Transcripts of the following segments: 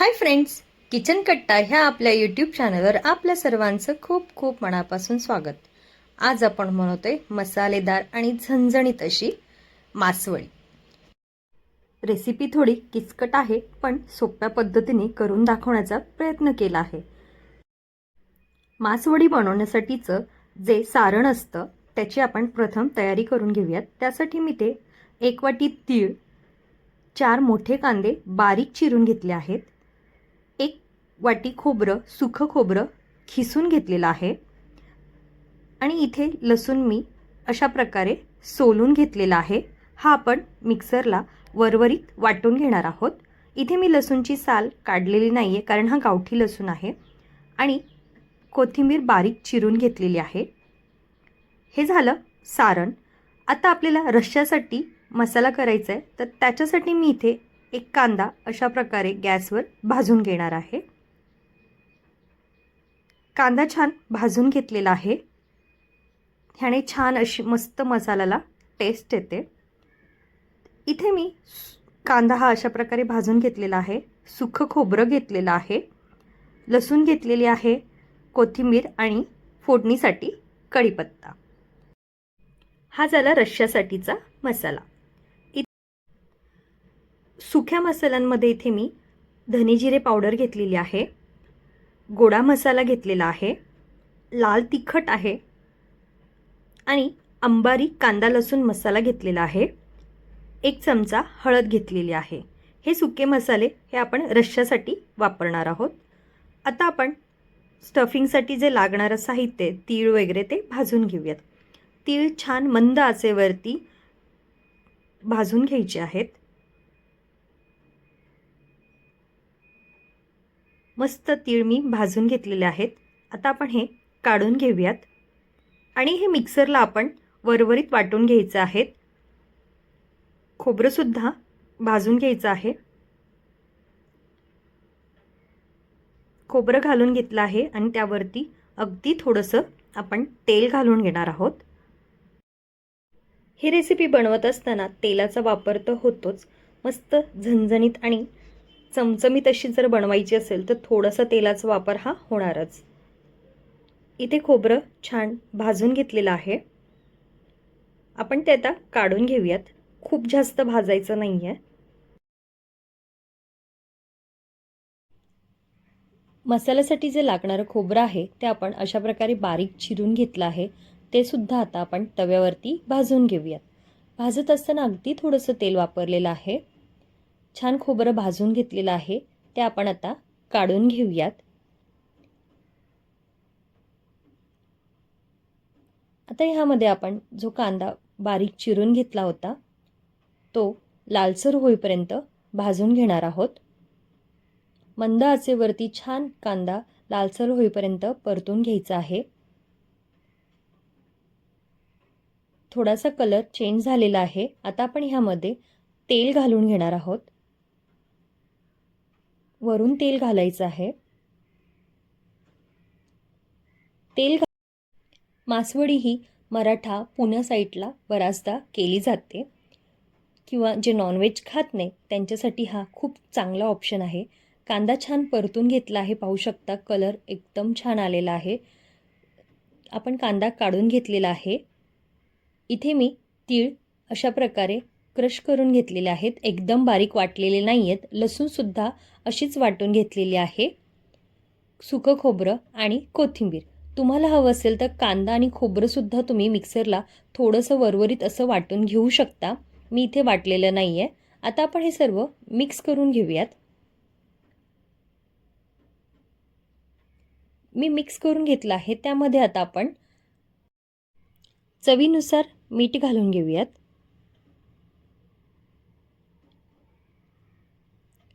Hi friends kitchen कट्टा ह्या आपल्या यूट्यूब चॅनलवर आपल्या सर्वांचं खूप खूप मनापासून स्वागत. आज आपण बनवतोय मसालेदार आणि झणझणीत अशी मासवळी रेसिपी थोडी किचकट आहे पण सोप्या पद्धतीने करून दाखवण्याचा प्रयत्न केला आहे. मासवडी बनवण्यासाठीचं जे सारण असतं त्याची आपण प्रथम तयारी करून घेऊयात. त्यासाठी मी ते एक वाटी तीळ चार मोठे कांदे बारीक चिरून घेतले आहेत. वाटी खोबरं सुखं खोबरं खिसून घेतलेलं आहे. आणि इथे लसूण मी अशा प्रकारे सोलून घेतलेला आहे. हा आपण मिक्सरला वरवरीत वाटून घेणार आहोत. इथे मी लसूणची साल काढलेली नाही आहे कारण हा गावठी लसूण आहे. आणि कोथिंबीर बारीक चिरून घेतलेली आहे. हे झालं सारण. आता आपल्याला रश्श्यासाठी मसाला करायचा आहे तर त्याच्यासाठी मी इथे एक कांदा अशा प्रकारे गॅसवर भाजून घेणार आहे. कांदा छान भाजून घेतलेला आहे. ह्याने छान अशी मस्त मसाल्याला टेस्ट येते. इथे मी कांदा हा अशा प्रकारे भाजून घेतलेला आहे. सुखं खोबरं घेतलेलं आहे. लसूण घेतलेली आहे. कोथिंबीर आणि फोडणीसाठी कढीपत्ता. हा झाला रश्श्यासाठीचा मसाला. इ सुक्या मसाल्यांमध्ये इथे मी धनेजिरे पावडर घेतलेली आहे. गोडा मसाला घेतलेला आहे लाल तिखट आहे आणि अंबारी कांदा लसूण मसाला घेतलेला आहे. एक चमचा हळद घेतलेली आहे. हे सुके मसाले हे आपण रश्श्यासाठी वापरणार आहोत. आता आपण स्टफिंगसाठी जे लागणारं साहित्य तीळ वगैरे ते भाजून घेऊयात. तीळ छान मंद आचेवरती भाजून घ्यायचे आहेत. मस्त तीळ मी भाजून घेतलेले आहेत. आता आपण हे काढून घेऊयात. आणि हे मिक्सरला आपण वरवरीत वाटून घ्यायचं आहे. खोबरंसुद्धा भाजून घ्यायचं आहे. खोबरं घालून घेतलं आहे आणि त्यावरती अगदी थोडंसं आपण तेल घालून घेणार आहोत. ही रेसिपी बनवत असताना तेलाचा वापर तर होतोच. मस्त झणझणीत आणि चमचमीत अशी जर बनवायची असेल तर थोडासा तेलाचा वापर हा होणारच. इथे खोबरं छान भाजून घेतलेलं आहे. आपण ते आता काढून घेऊयात. खूप जास्त भाजायचं नाही आहे मसाल्यासाठी जे लागणारं खोबरं आहे ते आपण अशा प्रकारे बारीक चिरून घेतलं आहे. ते सुद्धा आता आपण तव्यावरती भाजून घेऊयात. भाजत असताना अगदी थोडंसं तेल वापरलेलं आहे. छान खोबरं भाजून घेतलेलं आहे. ते आपण आता काढून घेऊयात. आता ह्यामध्ये आपण जो कांदा बारीक चिरून घेतला होता तो लालसर होईपर्यंत भाजून घेणार आहोत. मंद आचेवरती छान कांदा लालसर होईपर्यंत परतून घ्यायचा आहे. थोडासा कलर चेंज झालेला आहे. आता आपण ह्यामध्ये तेल घालून घेणार आहोत. वरून तेल घालायचं आहे. तेल घा मासवडी ही मराठा पुण्या साईडला बराचदा केली जाते. किंवा जे नॉनव्हेज खात नाही त्यांच्यासाठी हा खूप चांगला ऑप्शन आहे. कांदा छान परतून घेतला आहे पाहू शकता कलर एकदम छान आलेला आहे. आपण कांदा काढून घेतलेला आहे. इथे मी तीळ अशा प्रकारे क्रश करून घेतलेले आहेत. एकदम बारीक वाटलेले नाही आहेत लसूणसुद्धा अशीच वाटून घेतलेली आहे. सुकं खोबरं आणि कोथिंबीर. तुम्हाला हवं असेल तर कांदा आणि खोबरंसुद्धा तुम्ही मिक्सरला थोडंसं वरवरीत असं वाटून घेऊ शकता. मी इथे वाटलेलं नाही आहे आता आपण हे सर्व मिक्स करून घेऊयात. मी मिक्स करून घेतलं आहे. त्यामध्ये आता आपण चवीनुसार मीठ घालून घेऊयात.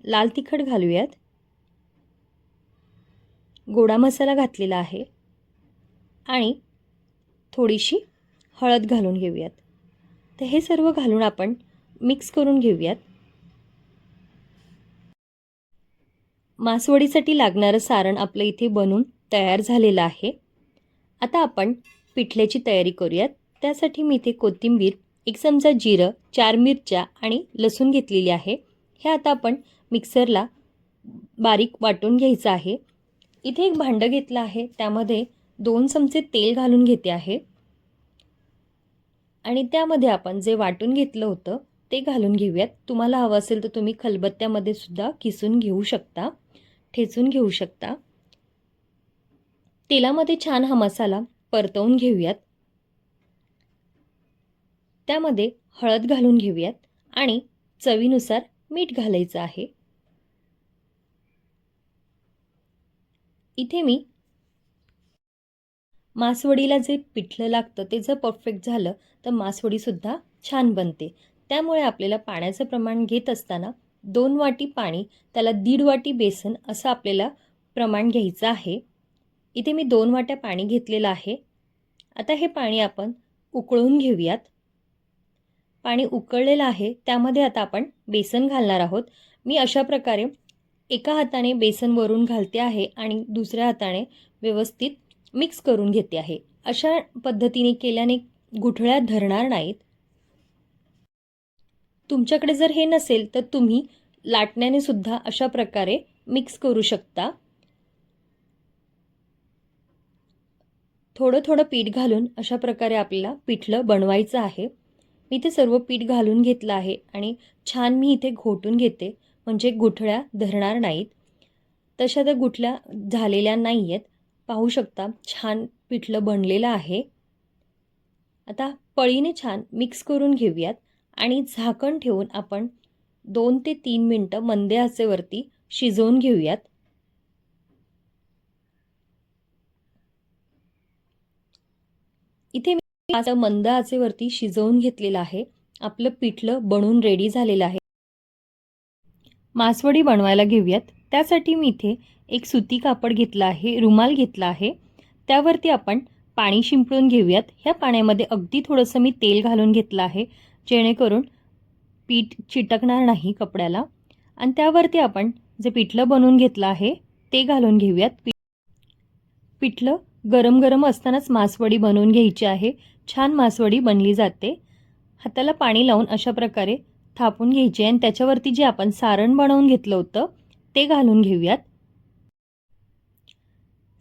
लाल तिखट घालूयात. गोडा मसाला घातलेला आहे. आणि थोडीशी हळद घालून घेऊयात. तर हे सर्व घालून आपण मिक्स करून घेऊयात. मासवडीसाठी लागणारं सारण आपलं इथे बनून तयार झालेलं आहे. आता आपण पिठल्याची तयारी करूयात. त्यासाठी मी इथे कोथिंबीर एक चमचा जिरं चार मिरच्या आणि लसूण घेतलेली आहे. हे आता आपण मिक्सरला बारीक वाटून घ्यायचं आहे. इथे एक भांडं घेतलं आहे. त्यामध्ये दोन चमचे तेल घालून घेते आहे. आणि त्यामध्ये आपण जे वाटून घेतलं होतं ते घालून घेऊयात. तुम्हाला हवं असेल तर तुम्ही खलबत्त्यामध्ये सुद्धा किसून घेऊ शकता ठेचून घेऊ शकता. तेलामध्ये छान हा मसाला परतवून घेऊयात. त्यामध्ये हळद घालून घेऊयात आणि चवीनुसार मीठ घालायचं आहे. इथे मी मासवडीला जे पिठलं लागतं ते जर परफेक्ट झालं तर मासवडीसुद्धा छान बनते. त्यामुळे आपल्याला पाण्याचं प्रमाण घेत असताना दोन वाटी पाणी त्याला दीड वाटी बेसन असं आपल्याला प्रमाण घ्यायचं आहे. इथे मी दोन वाट्या पाणी घेतलेलं आहे. आता हे पाणी आपण उकळून घेऊयात. पाणी उकळलेलं आहे त्यामध्ये आता आपण बेसन घालणार आहोत. मी अशा प्रकारे एका हाताने बेसन वरून घालते आहे आणि दुसऱ्या हाताने व्यवस्थित मिक्स करून घेते आहे. अशा पद्धतीने केल्याने गुठळ्या धरणार नाहीत. तुमच्याकडे जर हे नसेल तर तुम्ही लाटण्याने सुद्धा अशा प्रकारे मिक्स करू शकता. थोडं थोडं पीठ घालून अशा प्रकारे आपल्याला पिठलं बनवायचं आहे. मी ते सर्व पीठ घालून घेतलं आहे आणि छान मी इथे घोटून घेते. म्हणजे गुठळ्या धरणार नाहीत. तशा त्या गुठल्या झालेल्या नाही आहेत पाहू शकता छान पिठलं बनलेलं आहे. आता पळीने छान मिक्स करून घेऊयात आणि झाकण ठेवून आपण दोन ते तीन मिनटं मंदे आचेवरती शिजवून घेऊयात. इथे मी आता मंद आचेवरती शिजवून घेतलेलं आहे. आपलं पिठलं बनून रेडी झालेलं आहे. मासवडी बनवायला घेऊयात. त्यासाठी मी इथे एक सुती कापड घेतलं आहे रुमाल घेतला आहे. त्यावरती आपण पाणी शिंपडून घेऊयात. ह्या पाण्यामध्ये अगदी थोडंसं मी तेल घालून घेतलं आहे. जेणेकरून पीठ चिटकणार नाही कपड्याला. आणि त्यावरती आपण जे पिठलं बनवून घेतलं आहे ते घालून घेऊयात. पी पिठलं गरम गरम असतानाच मासवडी बनवून घ्यायची आहे. छान मासवडी बनली जाते. हाताला पाणी लावून अशा प्रकारे थापून घ्यायची आणि त्याच्यावरती जे आपण सारण बनवून घेतलं होतं ते घालून घेऊयात.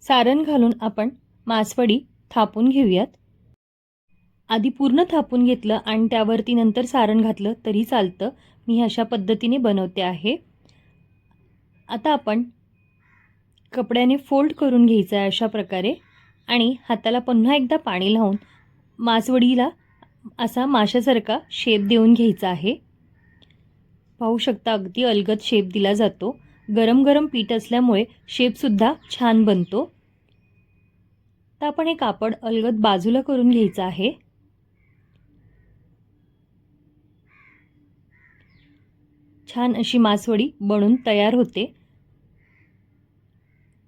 सारण घालून आपण मासवडी थापून घेऊयात. आधी पूर्ण थापून घेतलं आणि त्यावरती नंतर सारण घातलं तरी चालतं. मी अशा पद्धतीने बनवते आहे. आता आपण कपड्याने फोल्ड करून घ्यायचं आहे अशा प्रकारे आणि हाताला पुन्हा एकदा पाणी लावून मासवडीला असा माशासारखा शेप देऊन घ्यायचा आहे. पाहू शकता अगदी अलगद शेप दिला जातो. गरम गरम पीठ असल्यामुळे शेपसुद्धा छान बनतो. तर आपण हे कापड अलगद बाजूला करून घ्यायचं आहे. छान अशी मासवडी बनून तयार होते.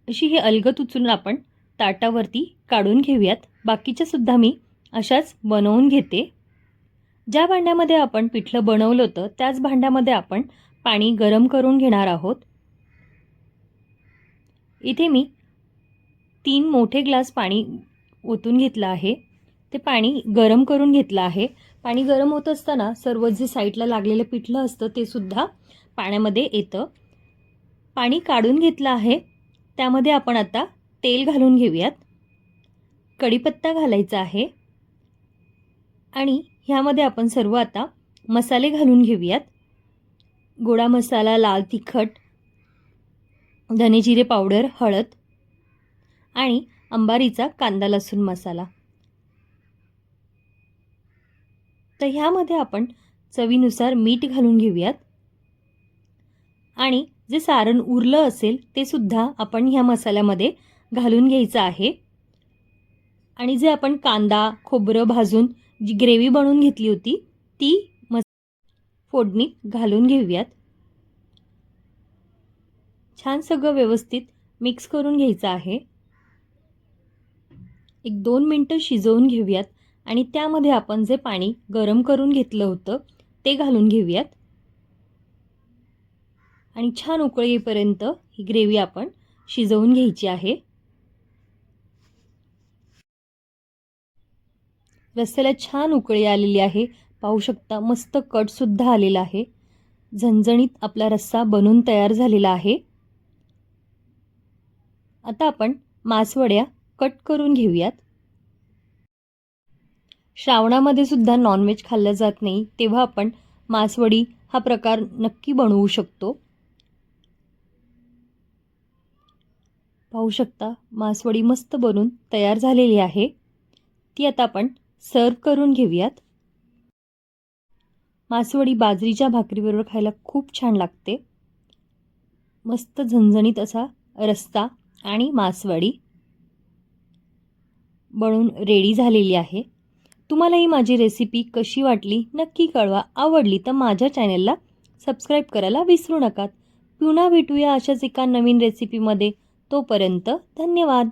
अशी हे अलगद उचलून आपण ताटावरती काढून घेऊयात. बाकीच्या सुद्धा मी अशाच बनवून घेते. ज्या भांड्यामध्ये आपण पिठलं बनवलं होतं त्याच भांड्यामध्ये आपण पाणी गरम करून घेणार आहोत. इथे मी तीन मोठे ग्लास पाणी ओतून घेतलं आहे. ते पाणी गरम करून घेतलं आहे. पाणी गरम होत असताना सर्व जे साईडला लागलेलं पिठलं असतं ते सुद्धा पाण्यामध्ये येतं. पाणी काढून घेतलं आहे. त्यामध्ये आपण आता तेल घालून घेऊयात. कढीपत्ता घालायचा आहे. आणि ह्यामध्ये आपण सर्व आता मसाले घालून घेऊयात. गोडा मसाला लाल तिखट धनेजिरे पावडर हळद आणि अंबारीचा कांदा लसूण मसाला. तर ह्यामध्ये आपण चवीनुसार मीठ घालून घेऊयात. आणि जे सारण उरलं असेल ते सुद्धा आपण ह्या मसाल्यामध्ये घालून घ्यायचं आहे. आणि जे आपण कांदा खोबरं भाजून जी ग्रेव्ही बनवून घेतली होती ती मस फोडणीत घालून घेऊयात. छान सगळं व्यवस्थित मिक्स करून घ्यायचं आहे. एक दोन मिनटं शिजवून घेऊयात आणि त्यामध्ये आपण जे पाणी गरम करून घेतलं होतं ते घालून घेऊयात. आणि छान उकळी येईपर्यंत ही ग्रेव्ही आपण शिजवून घ्यायची आहे. रस्त्याला छान उकळी आलेली आहे. पाहू शकता मस्त कटसुद्धा आलेला आहे. झणझणीत आपला रस्सा बनून तयार झालेला आहे. आता आपण मासवड्या कट करून घेऊयात. श्रावणामध्ये सुद्धा नॉनव्हेज खाल्लं जात नाही तेव्हा आपण मासवडी हा प्रकार नक्की बनवू शकतो. पाहू शकता मासवडी मस्त बनून तयार झालेली आहे. ती आता आपण सर्व करून घेऊयात. मासवडी बाजरीच्या भाकरीबरोबर खायला खूप छान लागते. मस्त झणझणीत असा रस्ता आणि मासवडी बनून रेडी झालेली आहे. तुम्हाला ही माझी रेसिपी कशी वाटली नक्की कळवा. आवडली तर माझ्या चॅनलला सबस्क्राईब करायला विसरू नका. पुन्हा भेटूया अशाच एका नवीन रेसिपीमध्ये तोपर्यंत धन्यवाद.